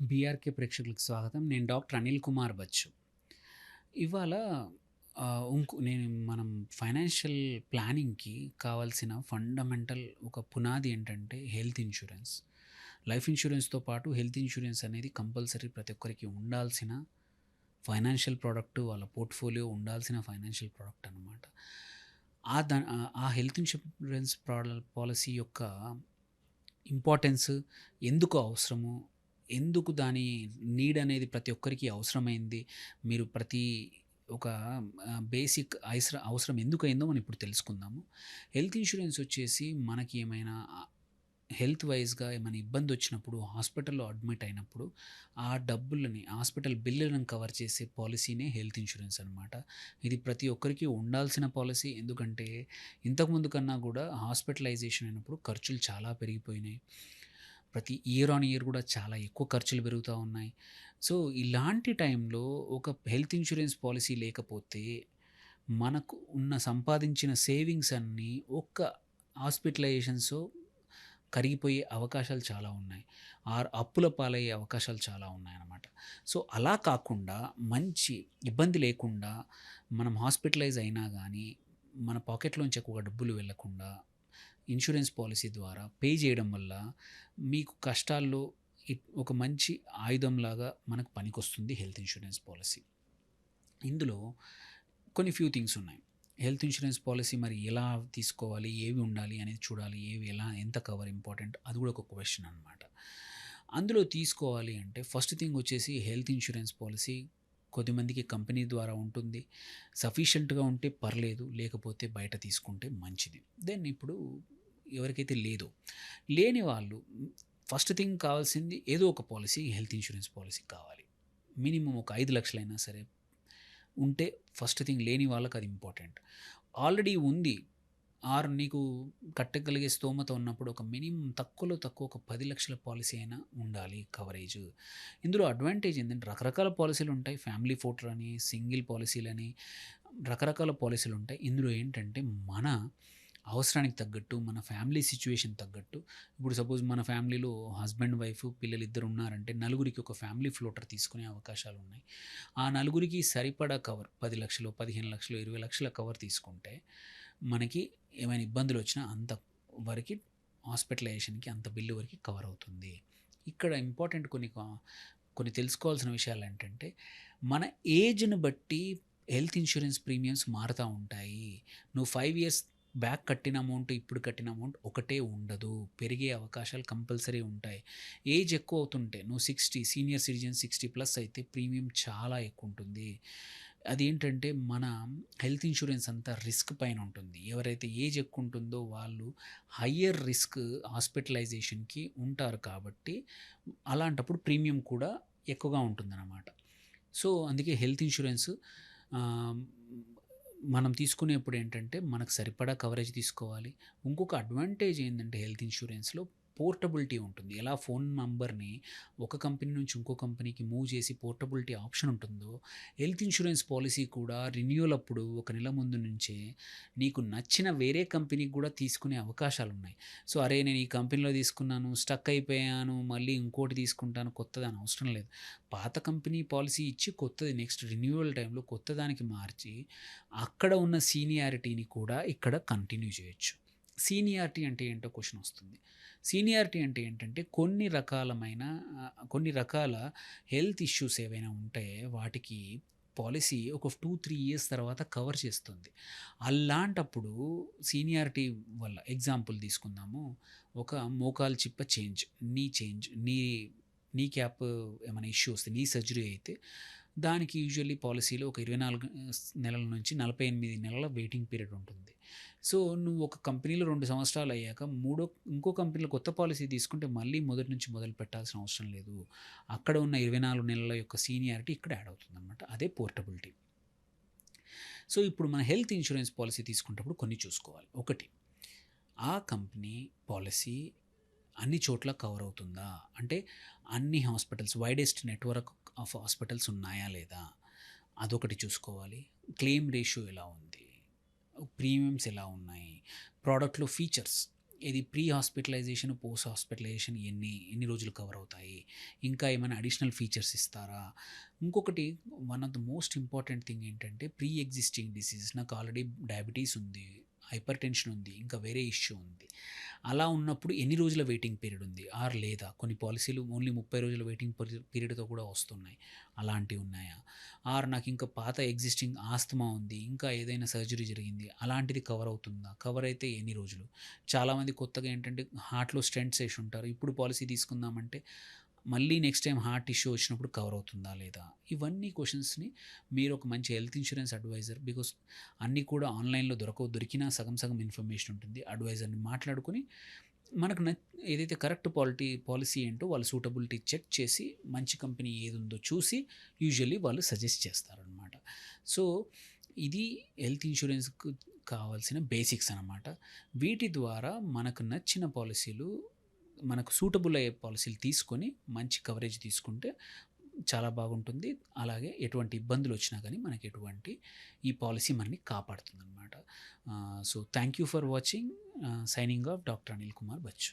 BRK ప్రేక్షకులకు స్వాగతం. నేను డాక్టర్ అనిల్ కుమార్ బచ్చు. ఇవాళ ఇంకో నేను మనం ఫైనాన్షియల్ ప్లానింగ్కి కావాల్సిన ఫండమెంటల్ ఒక పునాది ఏంటంటే హెల్త్ ఇన్సూరెన్స్ లైఫ్ ఇన్సూరెన్స్తో పాటు హెల్త్ ఇన్సూరెన్స్ అనేది కంపల్సరీ ప్రతి ఒక్కరికి ఉండాల్సిన ఫైనాన్షియల్ ప్రోడక్ట్ వాళ్ళ పోర్ట్ఫోలియో ఉండాల్సిన ఫైనాన్షియల్ ప్రోడక్ట్ అనమాట ఆ దా ఆ హెల్త్ ఇన్సూరెన్స్ పాలసీ యొక్క ఇంపార్టెన్స్ ఎందుకు అవసరము? ఎందుకు దాని నీడ్ అనేది ప్రతి ఒక్కరికి అవసరమైంది? మీరు ప్రతి ఒక బేసిక్ అవసర అవసరం ఎందుకైందో మనం ఇప్పుడు తెలుసుకుందాము. హెల్త్ ఇన్సూరెన్స్ వచ్చేసి మనకి ఏమైనా హెల్త్ వైజ్గా ఏమైనా ఇబ్బంది వచ్చినప్పుడు హాస్పిటల్లో అడ్మిట్ అయినప్పుడు ఆ డబ్బులని హాస్పిటల్ బిల్లులను కవర్ చేసే పాలసీనే హెల్త్ ఇన్సూరెన్స్ అనమాట ఇది ప్రతి ఒక్కరికి ఉండాల్సిన పాలసీ. ఎందుకంటే ఇంతకుముందు కన్నా కూడా హాస్పిటలైజేషన్ అయినప్పుడు ఖర్చులు చాలా పెరిగిపోయినాయి. ప్రతి ఇయర్ ఆన్ ఇయర్ కూడా చాలా ఎక్కువ ఖర్చులు పెరుగుతూ ఉన్నాయి. సో ఇలాంటి టైంలో ఒక హెల్త్ ఇన్సూరెన్స్ పాలసీ లేకపోతే మనకు ఉన్న సంపాదించిన సేవింగ్స్ అన్నీ ఒక్క హాస్పిటలైజేషన్స్ కరిగిపోయే అవకాశాలు చాలా ఉన్నాయి. ఆర్ అప్పుల పాలయ్యే అవకాశాలు చాలా ఉన్నాయన్నమాట. సో అలా కాకుండా మంచి ఇబ్బంది లేకుండా మనం హాస్పిటలైజ్ అయినా కానీ మన పాకెట్లోంచి ఎక్కువ డబ్బులు వెళ్ళకుండా ఇన్సూరెన్స్ పాలసీ ద్వారా పే చేయడం వల్ల మీకు కష్టాల్లో ఒక మంచి ఆయుధంలాగా మనకు పనికొస్తుంది హెల్త్ ఇన్సూరెన్స్ పాలసీ. ఇందులో కొన్ని ఫ్యూ థింగ్స్ ఉన్నాయి. హెల్త్ ఇన్సూరెన్స్ పాలసీ మరి ఎలా తీసుకోవాలి ఏవి ఉండాలి అనేది చూడాలి ఏవి ఎలా ఎంత కవర్ ఇంపార్టెంట్ అది కూడా ఒక క్వశ్చన్ అనమాట అందులో తీసుకోవాలి అంటే ఫస్ట్ థింగ్ వచ్చేసి హెల్త్ ఇన్సూరెన్స్ పాలసీ కొద్దిమందికి కంపెనీ ద్వారా ఉంటుంది. సఫిషియంట్గా ఉంటే పర్లేదు లేకపోతే బయట తీసుకుంటే మంచిది. దెన్ ఇప్పుడు ఎవరికైతే లేదో లేని వాళ్ళు ఫస్ట్ థింగ్ కావాల్సింది ఏదో ఒక పాలసీ హెల్త్ ఇన్సూరెన్స్ పాలసీ కావాలి. మినిమం ఒక ఐదు లక్షలైనా సరే ఉంటే ఫస్ట్ థింగ్ లేని వాళ్ళకి అది ఇంపార్టెంట్. ఆల్రెడీ ఉంది ఆర్ నీకు కట్టగలిగే స్తోమత ఉన్నప్పుడు ఒక మినిమం తక్కువలో తక్కువ ఒక పది లక్షల పాలసీ అయినా ఉండాలి కవరేజ్ ఇందులో అడ్వాంటేజ్ ఏంటంటే రకరకాల పాలసీలు ఉంటాయి. ఫ్యామిలీ ఫోటర్ అని సింగిల్ పాలసీలని రకరకాల పాలసీలు ఉంటాయి. ఇందులో ఏంటంటే మన అవసరానికి తగ్గట్టు మన ఫ్యామిలీ సిచ్యువేషన్ తగ్గట్టు. ఇప్పుడు సపోజ్ మన ఫ్యామిలీలో హస్బెండ్ వైఫ్ పిల్లలు ఇద్దరు ఉన్నారంటే నలుగురికి ఒక ఫ్యామిలీ ఫ్లోటర్ తీసుకునే అవకాశాలు ఉన్నాయి. ఆ నలుగురికి సరిపడా కవర్ పది లక్షలు పదిహేను లక్షలు ఇరవై లక్షల కవర్ తీసుకుంటే మనకి ఏమైనా ఇబ్బందులు వచ్చినా అంత వరకు హాస్పిటలైజేషన్కి అంత బిల్లు వరకు కవర్ అవుతుంది. ఇక్కడ ఇంపార్టెంట్ కొన్ని కొన్ని తెలుసుకోవాల్సిన విషయాలు ఏంటంటే మన ఏజ్ని బట్టి హెల్త్ ఇన్సూరెన్స్ ప్రీమియమ్స్ మారుతూ ఉంటాయి. నువ్వు ఫైవ్ ఇయర్స్ బ్యాక్ కట్టిన అమౌంట్ ఇప్పుడు కట్టిన అమౌంట్ ఒకటే ఉండదు. పెరిగే అవకాశాలు కంపల్సరీ ఉంటాయి. ఏజ్ ఎక్కువ అవుతుంటే నువ్వు sixty senior citizen sixty plus అయితే ప్రీమియం చాలా ఎక్కువ ఉంటుంది. అదేంటంటే మన హెల్త్ ఇన్సూరెన్స్ అంతా రిస్క్ పైన ఉంటుంది. ఎవరైతే ఏజ్ ఎక్కువ ఉంటుందో వాళ్ళు హయ్యర్ రిస్క్ హాస్పిటలైజేషన్కి ఉంటారు కాబట్టి అలాంటప్పుడు ప్రీమియం కూడా ఎక్కువగా ఉంటుందన్నమాట. సో అందుకే హెల్త్ ఇన్సూరెన్స్ మనం తీసుకునేప్పుడు ఏంటంటే మనకు సరిపడా కవరేజ్ తీసుకోవాలి. ఇంకొక అడ్వాంటేజ్ ఏంటంటే హెల్త్ ఇన్సూరెన్స్లో పోర్టబిలిటీ ఉంటుంది. ఎలా ఫోన్ నంబర్ని ఒక కంపెనీ నుంచి ఇంకో కంపెనీకి మూవ్ చేసి పోర్టబిలిటీ ఆప్షన్ ఉంటుందో హెల్త్ ఇన్సూరెన్స్ పాలసీ కూడా రిన్యూవల్ అప్పుడు ఒక నెల ముందు నుంచే నీకు నచ్చిన వేరే కంపెనీకి కూడా తీసుకునే అవకాశాలు ఉన్నాయి. సో అరే నేను ఈ కంపెనీలో తీసుకున్నాను స్టక్ అయిపోయాను మళ్ళీ ఇంకోటి తీసుకుంటాను కొత్తది అని అవసరం లేదు. పాత కంపెనీ పాలసీ ఇచ్చి కొత్తది నెక్స్ట్ రిన్యూవల్ టైంలో కొత్త దానికి మార్చి అక్కడ ఉన్న సీనియారిటీని కూడా ఇక్కడ కంటిన్యూ చేయొచ్చు. సీనియారిటీ అంటే ఏంటో క్వశ్చన్ వస్తుంది. సీనియారిటీ అంటే ఏంటంటే కొన్ని రకాలమైన కొన్ని రకాల హెల్త్ ఇష్యూస్ ఏవైనా ఉంటే వాటికి పాలసీ ఒక టూ త్రీ ఇయర్స్ తర్వాత కవర్ చేస్తుంది. అలాంటప్పుడు సీనియారిటీ వల్ల ఎగ్జాంపుల్ తీసుకుందాము. ఒక మోకాలు చిప్ప చేంజ్ నీ చేంజ్ నీ నీ క్యాప్ ఏమైనా ఇష్యూ వస్తే నీ సర్జరీ అయితే దానికి యూజువల్లీ పాలసీలో ఒక ఇరవై నాలుగు నెలల నుంచి నలభై ఎనిమిది నెలల వెయిటింగ్ పీరియడ్ ఉంటుంది. సో నువ్వు ఒక కంపెనీలో రెండు సంవత్సరాలు అయ్యాక మూడో ఇంకో కంపెనీలో కొత్త పాలసీ తీసుకుంటే మళ్ళీ మొదటి నుంచి మొదలు పెట్టాల్సిన అవసరం లేదు. అక్కడ ఉన్న ఇరవై నాలుగు నెలల యొక్క సీనియారిటీ ఇక్కడ యాడ్ అవుతుంది అనమాట అదే పోర్టబిలిటీ. సో ఇప్పుడు మన హెల్త్ ఇన్సూరెన్స్ పాలసీ తీసుకునేటప్పుడు కొన్ని చూసుకోవాలి. ఒకటి ఆ కంపెనీ పాలసీ అన్ని చోట్ల కవర్ అవుతుందా? అంటే అన్ని hospitals widest network of hospitals ఉన్నాయా లేదా అదొకటి చూసుకోవాలి. క్లెయిమ్ రేషియో ఎలా ఉంది? ప్రీమియమ్స్ ఎలా ఉన్నాయి? ప్రోడక్ట్లో ఫీచర్స్. ఇది ప్రీ హాస్పిటలైజేషన్, పోస్ట్ హాస్పిటలైజేషన్ ఎన్ని ఎన్ని రోజులు కవర్ అవుతాయి? ఇంకా ఏమైనా అడిషనల్ ఫీచర్స్ ఇస్తారా? ఇంకొకటి one of the most important thing ఏంటంటే ప్రీ ఎగ్జిస్టింగ్ డిసీజెస్. నాకు ఆల్రెడీ డయాబెటీస్ ఉంది, హైపర్ టెన్షన్ ఉంది, ఇంకా వేరే ఇష్యూ ఉంది. అలా ఉన్నప్పుడు ఎన్ని రోజుల వెయిటింగ్ పీరియడ్ ఉంది? ఆర్ లేదా కొన్ని పాలసీలు ఓన్లీ 30 రోజుల వెయిటింగ్ పీరియడ్‌తో కూడా వస్తున్నాయి. అలాంటివి ఉన్నాయా? ఆర్ నాకు ఇంకా పాత ఎగ్జిస్టింగ్ ఆస్తమా ఉంది. ఇంకా ఏదైనా సర్జరీ జరిగింది. అలాంటిది కవర్ అవుతుందా? కవర్ అయితే ఎన్ని రోజులు? చాలామంది కొత్తగా ఏంటంటే హార్ట్‌లో స్టెంట్స్ ఉంటారు ఇప్పుడు పాలసీ తీసుకుందామంటే మళ్ళీ నెక్స్ట్ టైం హార్ట్ ఇష్యూ వచ్చినప్పుడు కవర్ అవుతుందా లేదా? ఇవన్నీ క్వశ్చన్స్ని మీరు ఒక మంచి హెల్త్ ఇన్సూరెన్స్ అడ్వైజర్ బికాస్ అన్నీ కూడా ఆన్‌లైన్‌లో దొరకవు. దొరికినా సగం సగం ఇన్ఫర్మేషన్ ఉంటుంది. అడ్వైజర్‌ని మాట్లాడుకొని మనకు ఏదైతే కరెక్ట్ పాలిటీ పాలసీ ఏంటో వాళ్ళు సూటబిలిటీ చెక్ చేసి మంచి కంపెనీ ఏదుందో చూసి యూజువల్లీ వాళ్ళు సజెస్ట్ చేస్తారనమాట. సో, ఇది హెల్త్ ఇన్సూరెన్స్కు కావాల్సిన బేసిక్స్ అనమాట. వీటి ద్వారా మనకు నచ్చిన పాలసీలు మనకు సూటబుల్ అయ్యే పాలసీలు తీసుకొని మంచి కవరేజ్ తీసుకుంటే చాలా బాగుంటుంది. అలాగే ఎటువంటి ఇబ్బందులు వచ్చినా కానీ మనకి ఎటువంటి ఈ పాలసీ మనని కాపాడుతుంది అనమాట so thank you for watching. Signing off doctor Anil Kumar Bachchu.